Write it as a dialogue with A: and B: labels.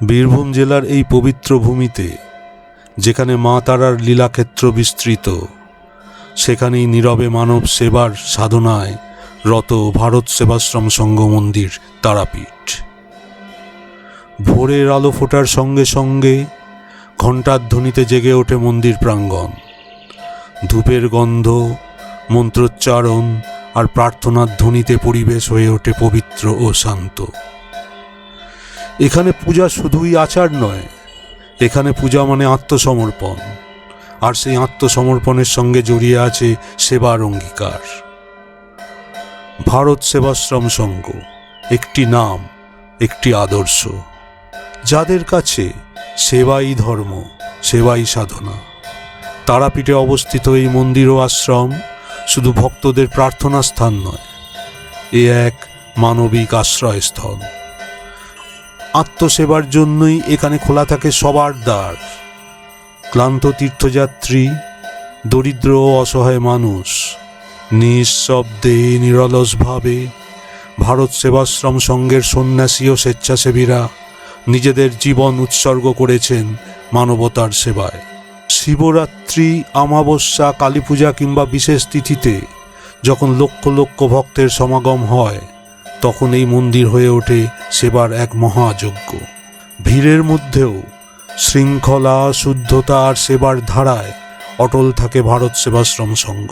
A: বীরভূম জেলার এই পবিত্র ভূমিতে, যেখানে মা তারার লীলাক্ষেত্র বিস্তৃত, সেখানেই নীরবে মানব সেবার সাধনায় রত ভারত সেবাশ্রম সংঘ মন্দির তারাপীঠ। ভোরের আলো ফোটার সঙ্গে সঙ্গে ঘণ্টার ধ্বনিতে জেগে ওঠে মন্দির প্রাঙ্গণ। ধূপের গন্ধ, মন্ত্রোচ্চারণ আর প্রার্থনার ধ্বনিতে পরিবেশ হয়ে ওঠে পবিত্র ও শান্ত। এখানে পূজা শুধুই আচার নয়, এখানে পূজা মানে আত্মসমর্পণ। আর সেই আত্মসমর্পণের সঙ্গে জড়িয়ে আছে সেবার অঙ্গীকার। ভারত সেবাশ্রম সংঘ, একটি নাম, একটি আদর্শ। যাদের কাছে সেবাই ধর্ম, সেবাই সাধনা। তারাপীঠে অবস্থিত এই মন্দির ও আশ্রম শুধু ভক্তদের প্রার্থনা স্থান নয়, এ এক মানবিক আশ্রয়স্থল। আত্মসেবার জন্যই এখানে খোলা থাকে সবার দ্বার। ক্লান্ত তীর্থযাত্রী, দরিদ্র ও অসহায় মানুষ, নিঃশব্দে নিরলসভাবে ভারত সেবাশ্রম সংঘের সন্ন্যাসী ও স্বেচ্ছাসেবীরা নিজেদের জীবন উৎসর্গ করেছেন মানবতার সেবায়। শিবরাত্রি, অমাবস্যা কালী পূজা কিংবা বিশেষ তিথিতে যখন লক্ষ লক্ষ ভক্তের সমাগম হয় তখন এই মন্দির হয়ে ওঠে সেবার এক মহাযজ্ঞ। ভিড়ের মধ্যেও শৃঙ্খলা, শুদ্ধতা আর সেবার ধারায় অটল থাকে ভারত সেবাশ্রম সংঘ।